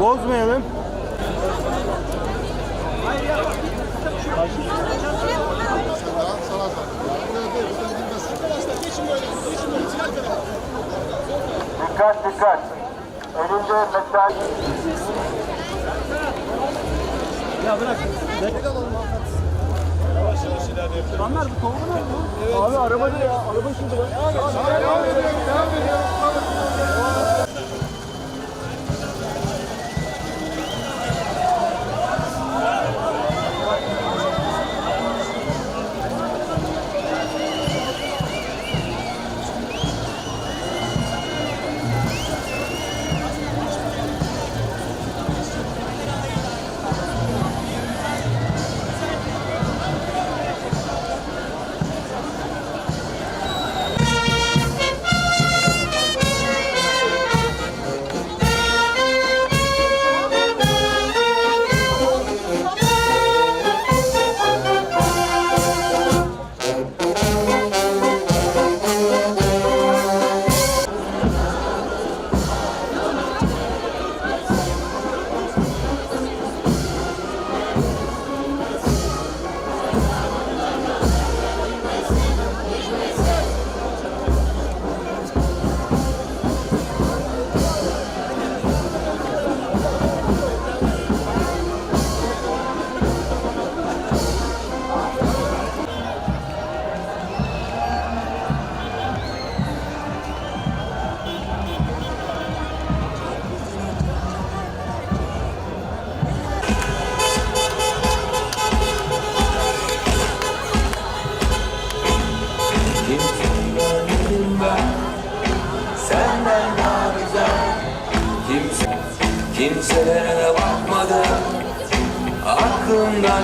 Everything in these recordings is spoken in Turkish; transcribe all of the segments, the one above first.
Bozmayalım. Dikkat dikkat. Elinde mesaj. Abi araba ne ya? Araba şimdi bak. Kimseyi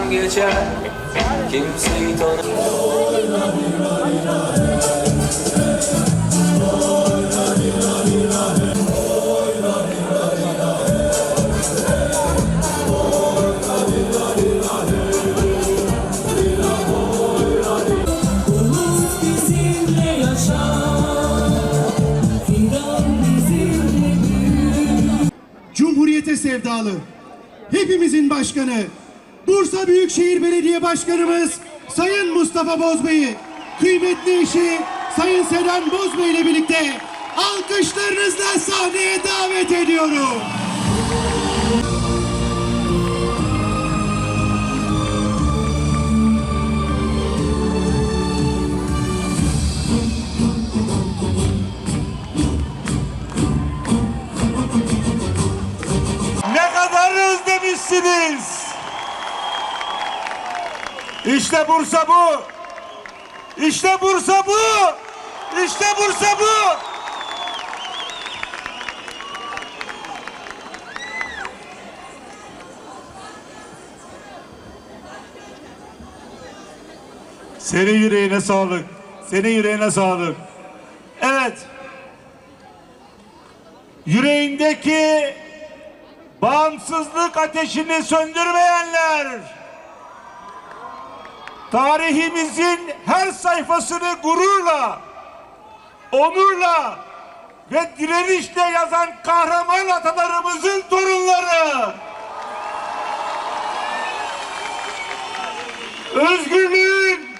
관계자 Bursa Büyükşehir Belediye Başkanımız Sayın Mustafa Bozbey'i, kıymetli eşi Sayın Seren Bozbey ile birlikte alkışlarınızla sahneye davet ediyorum. Ne kadar özlemişsiniz. İşte Bursa bu. İşte Bursa bu. İşte Bursa bu. Senin yüreğine sağlık. Senin yüreğine sağlık. Evet. Yüreğindeki bağımsızlık ateşini söndürmeyenler, tarihimizin her sayfasını gururla, onurla ve direnişle yazan kahraman atalarımızın torunları, özgürlüğün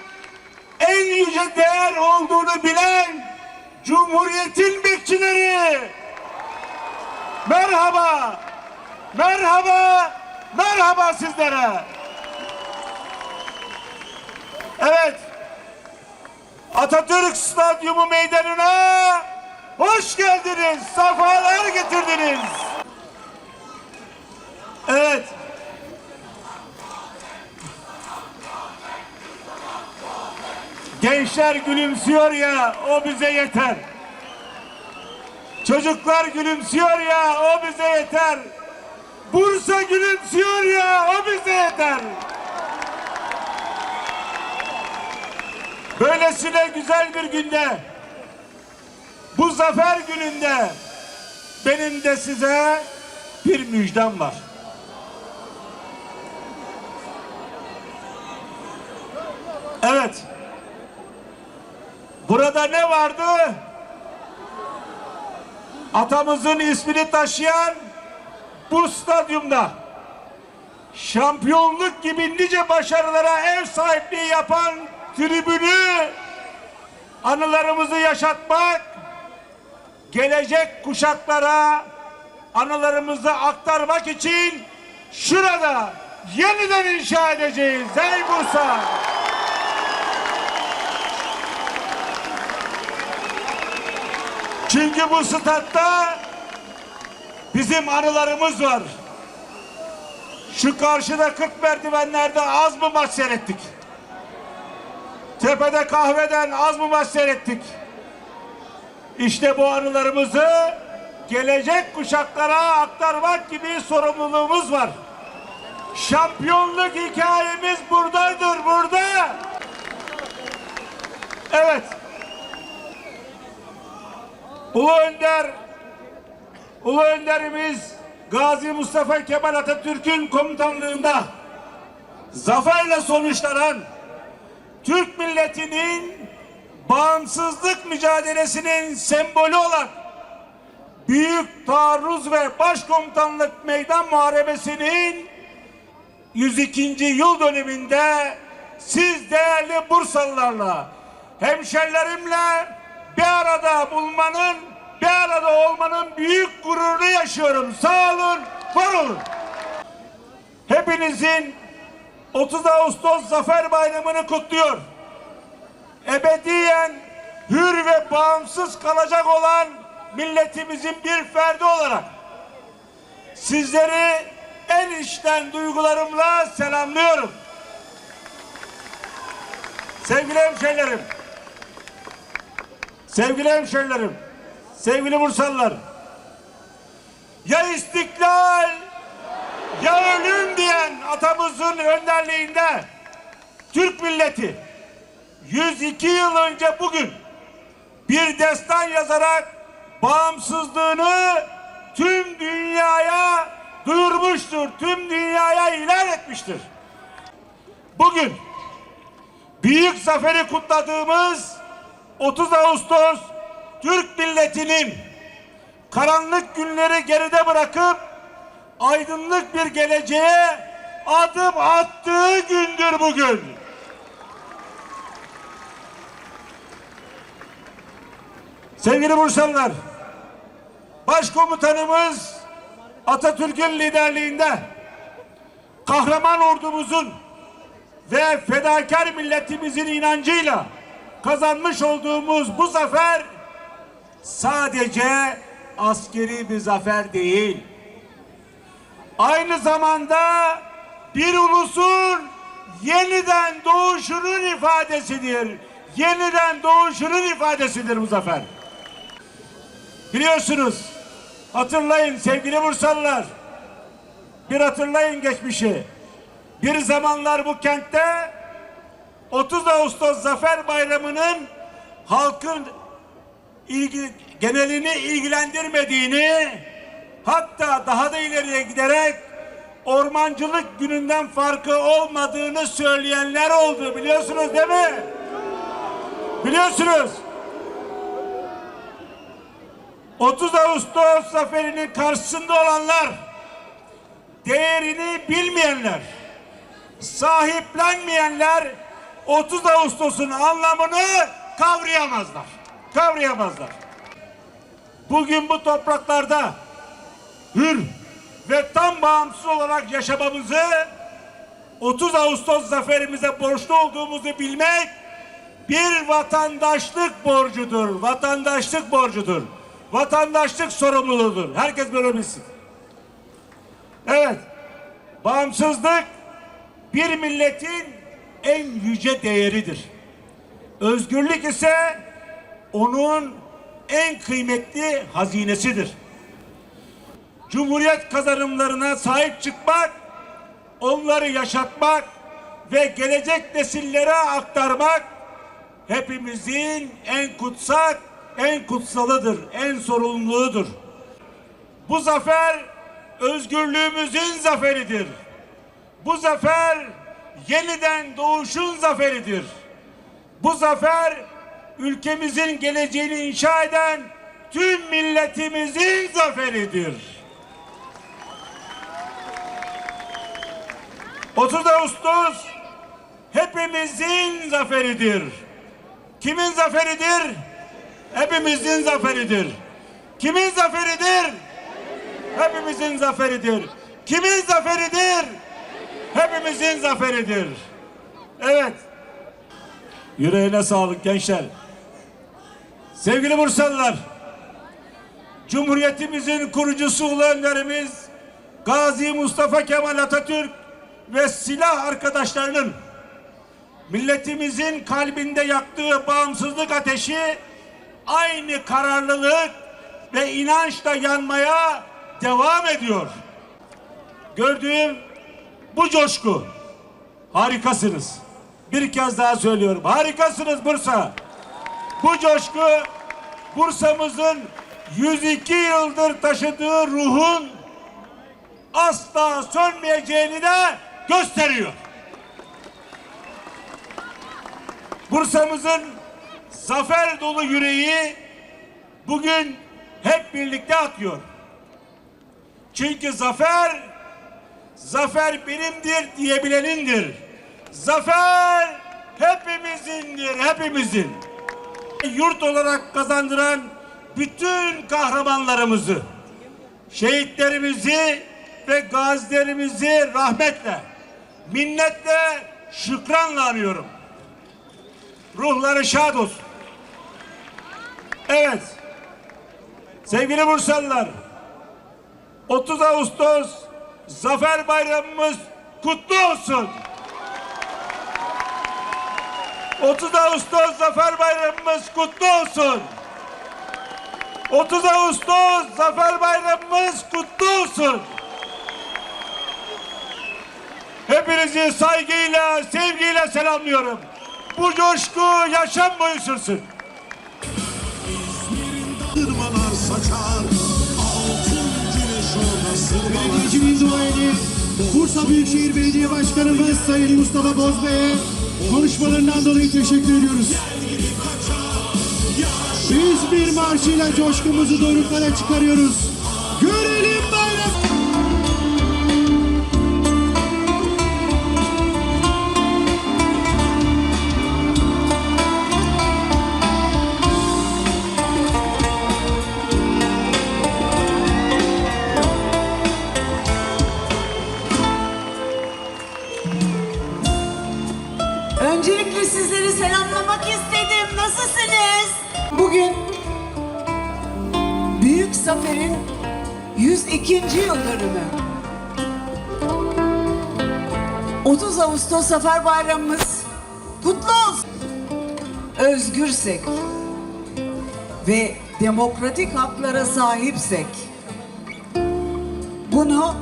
en yüce değer olduğunu bilen Cumhuriyetin bekçileri, Merhaba. Merhaba. Merhaba sizlere. Evet. Atatürk Stadyumu meydanına hoş geldiniz. Safalar getirdiniz. Evet. Gençler gülümsüyor ya o bize yeter. Çocuklar gülümsüyor ya o bize yeter. Bursa gülümsüyor ya o bize yeter. Böylesine güzel bir günde bu zafer gününde benim de size bir müjdem var. Evet. Burada ne vardı? Atamızın ismini taşıyan bu stadyumda şampiyonluk gibi nice başarılara ev sahipliği yapan tribünü anılarımızı yaşatmak, gelecek kuşaklara anılarımızı aktarmak için şurada yeniden inşa edeceğiz. Ey Bursa! Çünkü bu statta bizim anılarımız var. Şu karşıda 40 merdivenlerde az mı maç seyrettik? Tepede kahveden az mı maç seyrettik? İşte bu anılarımızı gelecek kuşaklara aktarmak gibi sorumluluğumuz var. Şampiyonluk hikayemiz buradadır, burada. Evet. Ulu Önder, Ulu Önderimiz Gazi Mustafa Kemal Atatürk'ün komutanlığında zaferle sonuçlanan Türk milletinin bağımsızlık mücadelesinin sembolü olan Büyük Taarruz ve Başkomutanlık Meydan Muharebesi'nin 102. yıl dönümünde siz değerli Bursalılarla, hemşerilerimle bir arada bulmanın, bir arada olmanın büyük gururunu yaşıyorum. Sağ olun, var olun. Hepinizin 30 Ağustos Zafer Bayramı'nı kutluyor. Ebediyen hür ve bağımsız kalacak olan milletimizin bir ferdi olarak sizleri en içten duygularımla selamlıyorum. Sevgili hemşehrilerim, sevgili hemşehrilerim, sevgili Bursalılar, ya istiklal ya ölüm diyen atamızın önderliğinde Türk milleti 102 yıl önce bugün bir destan yazarak bağımsızlığını tüm dünyaya duyurmuştur. Tüm dünyaya ilan etmiştir. Bugün büyük zaferi kutladığımız 30 Ağustos Türk milletinin karanlık günleri geride bırakıp aydınlık bir geleceğe adım attığı gündür bugün. Sevgili Bursalılar, Başkomutanımız Atatürk'ün liderliğinde kahraman ordumuzun ve fedakar milletimizin inancıyla kazanmış olduğumuz bu zafer sadece askeri bir zafer değil. Aynı zamanda bir ulusun yeniden doğuşunun ifadesidir. Yeniden doğuşunun ifadesidir bu zafer. Biliyorsunuz, hatırlayın sevgili Bursalılar, bir hatırlayın geçmişi. Bir zamanlar bu kentte 30 Ağustos Zafer Bayramı'nın halkın ilgi, genelini ilgilendirmediğini, hatta daha da ileriye giderek ormancılık gününden farkı olmadığını söyleyenler oldu. Biliyorsunuz değil mi? Biliyorsunuz. 30 Ağustos zaferinin karşısında olanlar, değerini bilmeyenler, sahiplenmeyenler 30 Ağustos'un anlamını kavrayamazlar. Kavrayamazlar. Bugün bu topraklarda hür ve tam bağımsız olarak yaşamamızı 30 Ağustos zaferimize borçlu olduğumuzu bilmek bir vatandaşlık borcudur. Vatandaşlık borcudur. Vatandaşlık sorumluluğudur. Herkes böyle bilsin. Evet. Bağımsızlık bir milletin en yüce değeridir. Özgürlük ise onun en kıymetli hazinesidir. Cumhuriyet kazanımlarına sahip çıkmak, onları yaşatmak ve gelecek nesillere aktarmak hepimizin en kutsak, en kutsalıdır, en sorumluluğudur. Bu zafer özgürlüğümüzün zaferidir. Bu zafer yeniden doğuşun zaferidir. Bu zafer ülkemizin geleceğini inşa eden tüm milletimizin zaferidir. 30 Ağustos hepimizin zaferidir. Kimin zaferidir? Hepimizin zaferidir. Kimin zaferidir? Hepimizin zaferidir. Kimin zaferidir? Hepimizin zaferidir. Evet. Yüreğine sağlık gençler. Sevgili Bursalılar, Cumhuriyetimizin kurucusu ulu Gazi Mustafa Kemal Atatürk ve silah arkadaşlarının milletimizin kalbinde yaktığı bağımsızlık ateşi aynı kararlılık ve inançla yanmaya devam ediyor. Gördüğüm bu coşku harikasınız. Bir kez daha söylüyorum. Harikasınız Bursa. Bu coşku Bursa'mızın 102 yıldır taşıdığı ruhun asla sönmeyeceğini de gösteriyor. Bursa'mızın zafer dolu yüreği bugün hep birlikte atıyor. Çünkü zafer, zafer benimdir diyebilenindir. Zafer hepimizindir, hepimizin. Yurt olarak kazandıran bütün kahramanlarımızı, şehitlerimizi ve gazilerimizi rahmetle, minnetle, şükranla anıyorum. Ruhları şad olsun. Evet. Sevgili Bursalılar, 30 Ağustos Zafer Bayramımız kutlu olsun. 30 Ağustos Zafer Bayramımız kutlu olsun. 30 Ağustos Zafer Bayramımız kutlu olsun. Hepinizi saygıyla, sevgiyle selamlıyorum. Bu coşku yaşam boyu sürsün. Irmalar saçar Altın güneş orada sırmalar Belediyeciliğin duayeni Bursa Büyükşehir Belediye Başkanımız Sayın Mustafa Bozbey'e konuşmalarından dolayı teşekkür ediyoruz. Biz bir marşıyla coşkumuzu doruklara çıkarıyoruz. 102. yıl dönümü. 30 Ağustos Zafer Bayramımız kutlu olsun. Özgürsek ve demokratik haklara sahipsek bunu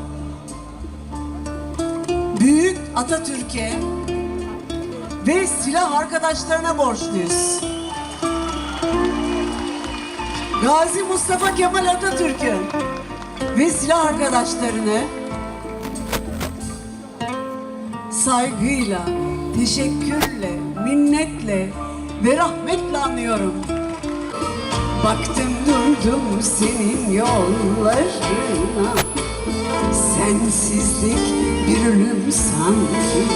büyük Atatürk'e ve silah arkadaşlarına borçluyuz. Gazi Mustafa Kemal Atatürk'ü ve silah arkadaşlarını saygıyla, teşekkürle, minnetle ve rahmetle anıyorum. Baktım durdum senin yollarına Sensizlik bir ölüm sanki